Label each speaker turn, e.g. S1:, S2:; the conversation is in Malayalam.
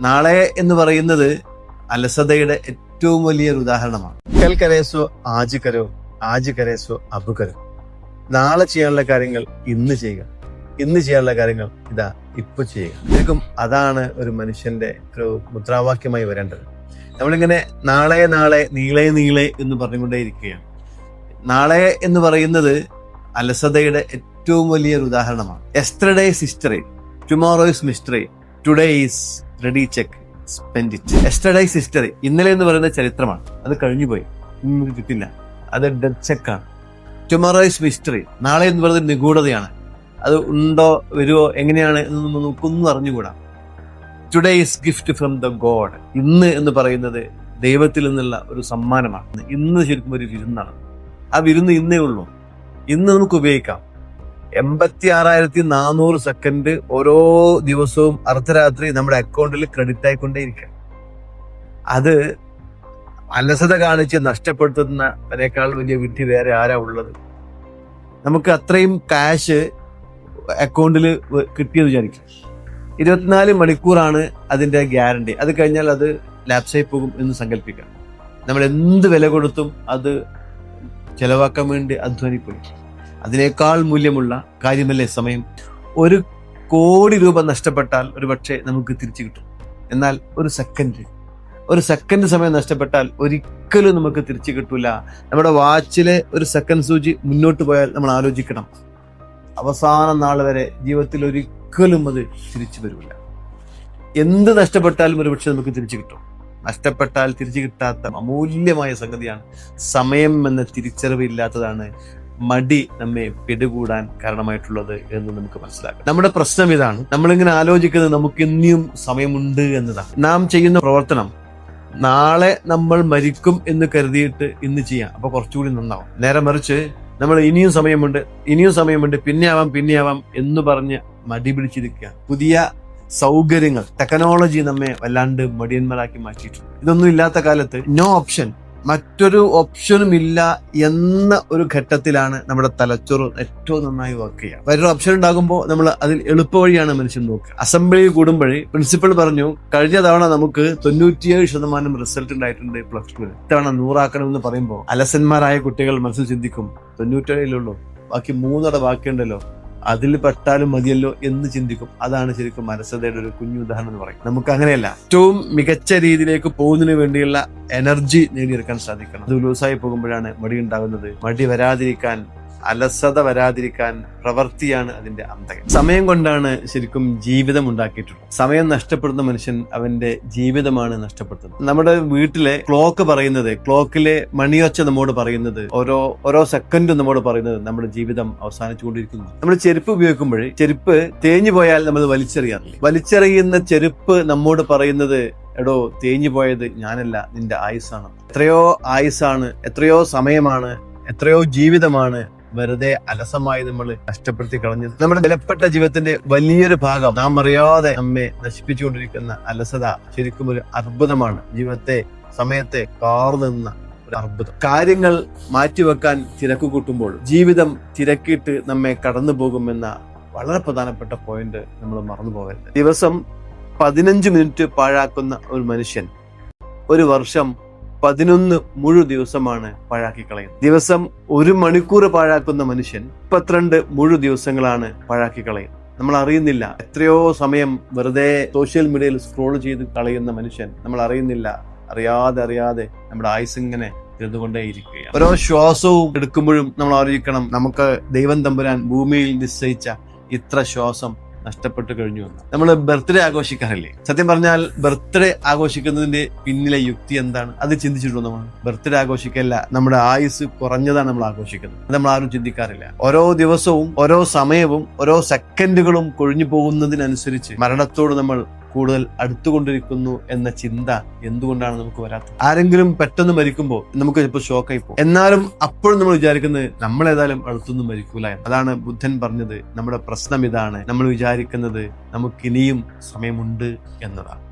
S1: നാളെ എന്ന് പറയുന്നത് അലസതയുടെ ഏറ്റവും വലിയൊരു ഉദാഹരണമാണ്. കൽ കരേസോ ആജ് കരോ ആജ് കരേസോ അബ് കരോ. നാളെ ചെയ്യാനുള്ള കാര്യങ്ങൾ ഇന്ന് ചെയ്യുക. ഇന്ന് ചെയ്യാനുള്ള കാര്യങ്ങൾ ഇതാ ഇപ്പൊ ചെയ്യുക. ശരിക്കും അതാണ് ഒരു മനുഷ്യന്റെ ഒരു മുദ്രാവാക്യമായി വരേണ്ടത്. നമ്മളിങ്ങനെ നാളെ നാളെ നീളെ നീളെ എന്ന് പറഞ്ഞുകൊണ്ടേ ഇരിക്കുകയാണ് നാളെ എന്ന് പറയുന്നത് അലസതയുടെ ഏറ്റവും വലിയൊരു ഉദാഹരണമാണ്. Yesterday history tomorrow is mystery today is ready cheque spend it yesterday is history ഇന്നലെ എന്ന് പറയുന്ന ചരിത്രമാണ്. അത് കഴിഞ്ഞുപോയി. ഇന്ന് കിട്ടില്ല. അത് ഡെഡ് ചെക്കാണ് ടുമോറോ ഇസ് മിസ്റ്ററി നാളെ എന്ന് പറയുന്നത് നിഗൂഢതയാണ്. അത് ഉണ്ടോ വരുമോ എങ്ങനെയാണ് എന്നൊന്നും നമുക്കൊന്നും അറിഞ്ഞുകൂടാ. Today is gift from the god ഇന്ന് എന്ന് പറയുന്നത് ദൈവത്തിൽ നിന്നുള്ള ഒരു സമ്മാനമാണ്. ഇന്ന് ശരിക്കും ഒരു വിരുന്നാണ്. ആ വിരുന്ന് ഇന്നേ ഉള്ളൂ. ഇന്ന് നമുക്ക് ഉപയോഗിക്കാം. എൺപത്തി ആറായിരത്തി നാനൂറ് സെക്കൻഡ് ഓരോ ദിവസവും അർദ്ധരാത്രി നമ്മുടെ അക്കൗണ്ടിൽ ക്രെഡിറ്റ് ആയിക്കൊണ്ടേയിരിക്കാം. അത് അലസത കാണിച്ച് നഷ്ടപ്പെടുത്തുന്നതിനേക്കാൾ വലിയ വിധി വേറെ ആരാ ഉള്ളത്? നമുക്ക് അത്രയും കാശ് അക്കൗണ്ടിൽ കിട്ടിയെന്ന് വിചാരിക്കും. ഇരുപത്തിനാല് മണിക്കൂറാണ് അതിന്റെ ഗ്യാരണ്ടി അത് കഴിഞ്ഞാൽ അത് ലാപ്സായി പോകും എന്ന് സങ്കല്പിക്കാം. നമ്മൾ എന്ത് വില കൊടുത്തും അത് ചെലവാക്കാൻ വേണ്ടി അധ്വാനിപ്പോയി. അതിനേക്കാൾ മൂല്യമുള്ള കാര്യമല്ലേ സമയം? ഒരു കോടി രൂപ നഷ്ടപ്പെട്ടാൽ ഒരു പക്ഷേ നമുക്ക് തിരിച്ചു കിട്ടും. എന്നാൽ ഒരു സെക്കൻഡ് ഒരു സെക്കൻഡ് സമയം നഷ്ടപ്പെട്ടാൽ ഒരിക്കലും നമുക്ക് തിരിച്ചു കിട്ടില്ല നമ്മുടെ വാച്ചിലെ ഒരു സെക്കൻഡ് സൂചി മുന്നോട്ട് പോയാൽ നമ്മൾ ആലോചിക്കണം. അവസാന നാൾ വരെ ജീവിതത്തിൽ ഒരിക്കലും അത് തിരിച്ചു വരില്ല. എന്ത് നഷ്ടപ്പെട്ടാലും ഒരു പക്ഷെ നമുക്ക് തിരിച്ചു കിട്ടും. നഷ്ടപ്പെട്ടാൽ തിരിച്ചു കിട്ടാത്ത അമൂല്യമായ സംഗതിയാണ് സമയം എന്ന തിരിച്ചറിവില്ലാത്തതാണ് മടി നമ്മെ പിടികൂടാൻ കാരണമായിട്ടുള്ളത് എന്ന് നമുക്ക് മനസ്സിലാക്കാം. നമ്മുടെ പ്രശ്നം ഇതാണ്. നമ്മളിങ്ങനെ ആലോചിക്കുന്നത് നമുക്ക് ഇനിയും സമയമുണ്ട് എന്നതാണ്. നാം ചെയ്യുന്ന പ്രവർത്തനം നാളെ നമ്മൾ മരിക്കും എന്ന് കരുതിയിട്ട് ഇന്ന് ചെയ്യാം. അപ്പൊ കുറച്ചുകൂടി നന്നാവും. നേരെ മറിച്ച് നമ്മൾ ഇനിയും സമയമുണ്ട് ഇനിയും സമയമുണ്ട് പിന്നെ ആവാം പിന്നെ ആവാം എന്ന് പറഞ്ഞ് മടി പിടിച്ചിരിക്കുക. പുതിയ സൗകര്യങ്ങൾ ടെക്നോളജി നമ്മെ വല്ലാണ്ട് മടിയന്മാരാക്കി മാറ്റിയിട്ടുണ്ട്. ഇതൊന്നും ഇല്ലാത്ത കാലത്ത് നോ ഓപ്ഷൻ മറ്റൊരു ഓപ്ഷനും ഇല്ല എന്ന ഒരു ഘട്ടത്തിലാണ് നമ്മുടെ തലച്ചോറ് ഏറ്റവും നന്നായി വർക്ക് ചെയ്യുക. വേറൊരു ഓപ്ഷൻ ഉണ്ടാകുമ്പോൾ നമ്മൾ അതിൽ എളുപ്പ വഴിയാണ് മനുഷ്യൻ നോക്കുക. അസംബ്ലി കൂടുമ്പോഴേ പ്രിൻസിപ്പൾ പറഞ്ഞു കഴിഞ്ഞ തവണ നമുക്ക് തൊണ്ണൂറ്റിയേഴ് ശതമാനം റിസൾട്ട് ഉണ്ടായിട്ടുണ്ട് പ്ലസ് ടു ഇത്തവണ നൂറാക്കണമെന്ന് പറയുമ്പോൾ അലസന്മാരായ കുട്ടികൾ മനസ്സിൽ ചിന്തിക്കും തൊണ്ണൂറ്റേഴിലുള്ളൂ ബാക്കി മൂന്നട ബാക്കിയുണ്ടല്ലോ. അതിൽ പെട്ടാലും മതിയല്ലോ എന്ന് ചിന്തിക്കും. അതാണ് ശരിക്കും മനസ്സതയുടെ ഒരു കുഞ്ഞു ഉദാഹരണം എന്ന് പറയും നമുക്ക് അങ്ങനെയല്ല. ഏറ്റവും മികച്ച രീതിയിലേക്ക് പോകുന്നതിന് വേണ്ടിയുള്ള എനർജി നേടിയെടുക്കാൻ സാധിക്കണം. അത് ലൂസായി പോകുമ്പോഴാണ് മടി ഉണ്ടാകുന്നത്. മടി വരാതിരിക്കാൻ അലസത വരാതിരിക്കാൻ പ്രവൃത്തിയാണ് അതിന്റെ അന്തകൻ സമയം കൊണ്ടാണ് ശരിക്കും ജീവിതം ഉണ്ടാക്കിയിട്ടുള്ളത്. സമയം നഷ്ടപ്പെടുന്ന മനുഷ്യൻ അവന്റെ ജീവിതമാണ് നഷ്ടപ്പെടുത്തുന്നത്. നമ്മുടെ വീട്ടിലെ ക്ലോക്ക് പറയുന്നത് ക്ലോക്കിലെ മണിയൊച്ച നമ്മോട് പറയുന്നത് ഓരോ ഓരോ സെക്കൻഡും നമ്മോട് പറയുന്നത് നമ്മുടെ ജീവിതം അവസാനിച്ചുകൊണ്ടിരിക്കുന്നു. നമ്മൾ ചെരുപ്പ് ഉപയോഗിക്കുമ്പോൾ ചെരുപ്പ് തേഞ്ഞു പോയാൽ നമ്മൾ വലിച്ചെറിയാറില്ല? വലിച്ചെറിയുന്ന ചെരുപ്പ് നമ്മോട് പറയുന്നത് എടോ തേഞ്ഞു പോയത് ഞാനല്ല നിന്റെ ആയുസ്സാണ് എത്രയോ ആയുസ്സാണ് എത്രയോ സമയമാണ് എത്രയോ ജീവിതമാണ് വെറുതെ അലസമായി നമ്മൾ നഷ്ടപ്പെടുത്തി കളഞ്ഞു. നമ്മുടെ വിലപ്പെട്ട ജീവിതത്തിന്റെ വലിയൊരു ഭാഗം നാം അറിയാതെ നമ്മെ നശിപ്പിച്ചുകൊണ്ടിരിക്കുന്ന അലസത ശരിക്കും ഒരു അർബുദമാണ്. ജീവിതത്തെ സമയത്തെ കാർന്നുന്ന ഒരു അർബുദം. കാര്യങ്ങൾ മാറ്റിവെക്കാൻ തിരക്ക് കൂട്ടുമ്പോൾ ജീവിതം തിരക്കിട്ട് നമ്മെ കടന്നു പോകുമെന്ന വളരെ പ്രധാനപ്പെട്ട പോയിന്റ് നമ്മൾ മറന്നു പോകരുത്. ദിവസം പതിനഞ്ച് മിനിറ്റ് പാഴാക്കുന്ന ഒരു മനുഷ്യൻ ഒരു വർഷം പതിനൊന്ന് മുഴു ദിവസമാണ് പാഴാക്കി കളയുന്നത് ദിവസം ഒരു മണിക്കൂർ പാഴാക്കുന്ന മനുഷ്യൻ മുപ്പത്തിരണ്ട് മുഴു ദിവസങ്ങളാണ് പാഴാക്കി കളയുന്നത് നമ്മൾ അറിയുന്നില്ല. എത്രയോ സമയം വെറുതെ സോഷ്യൽ മീഡിയയിൽ സ്ക്രോൾ ചെയ്ത് കളയുന്ന മനുഷ്യൻ നമ്മൾ അറിയുന്നില്ല. അറിയാതെ അറിയാതെ നമ്മുടെ ആയുസ് ഇങ്ങനെ തീർന്നുകൊണ്ടേയിരിക്കുകയാണ് ഓരോ ശ്വാസവും എടുക്കുമ്പോഴും നമ്മൾ ആലോചിക്കണം. നമുക്ക് ദൈവം തമ്പുരാൻ ഭൂമിയിൽ നിശ്ചയിച്ച ഇത്ര ശ്വാസം നഷ്ടപ്പെട്ടു കഴിഞ്ഞു എന്ന് നമ്മൾ ബർത്ത്ഡേ ആഘോഷിക്കാറില്ലേ? സത്യം പറഞ്ഞാൽ ബർത്ത്ഡേ ആഘോഷിക്കുന്നതിന്റെ പിന്നിലെ യുക്തി എന്താണ്? അത് ചിന്തിച്ചിട്ടുണ്ടോ നമ്മൾ? ബർത്ത്ഡേ ആഘോഷിക്കല്ല നമ്മുടെ ആയുസ് കുറഞ്ഞതാണ് നമ്മൾ ആഘോഷിക്കുന്നത്. നമ്മൾ ആരും ചിന്തിക്കാറില്ല. ഓരോ ദിവസവും ഓരോ സമയവും ഓരോ സെക്കൻഡുകളും കൊഴിഞ്ഞു പോകുന്നതിനനുസരിച്ച് മരണത്തോട് നമ്മൾ കൂടുതൽ അടുത്തുകൊണ്ടിരിക്കുന്നു എന്ന ചിന്ത എന്തുകൊണ്ടാണ് നമുക്ക് വരാത്തത്? ആരെങ്കിലും പെട്ടെന്ന് മരിക്കുമ്പോൾ നമുക്ക് ചിലപ്പോൾ ഷോക്കായി പോകും. എന്നാലും അപ്പോഴും നമ്മൾ വിചാരിക്കുന്നത് നമ്മൾ ഏതായാലും അടുത്തൊന്നും മരിക്കൂല. അതാണ് ബുദ്ധൻ പറഞ്ഞത്. നമ്മുടെ പ്രശ്നം ഇതാണ്. നമ്മൾ വിചാരിക്കുന്നത് നമുക്കിനിയും സമയമുണ്ട് എന്നതാണ്.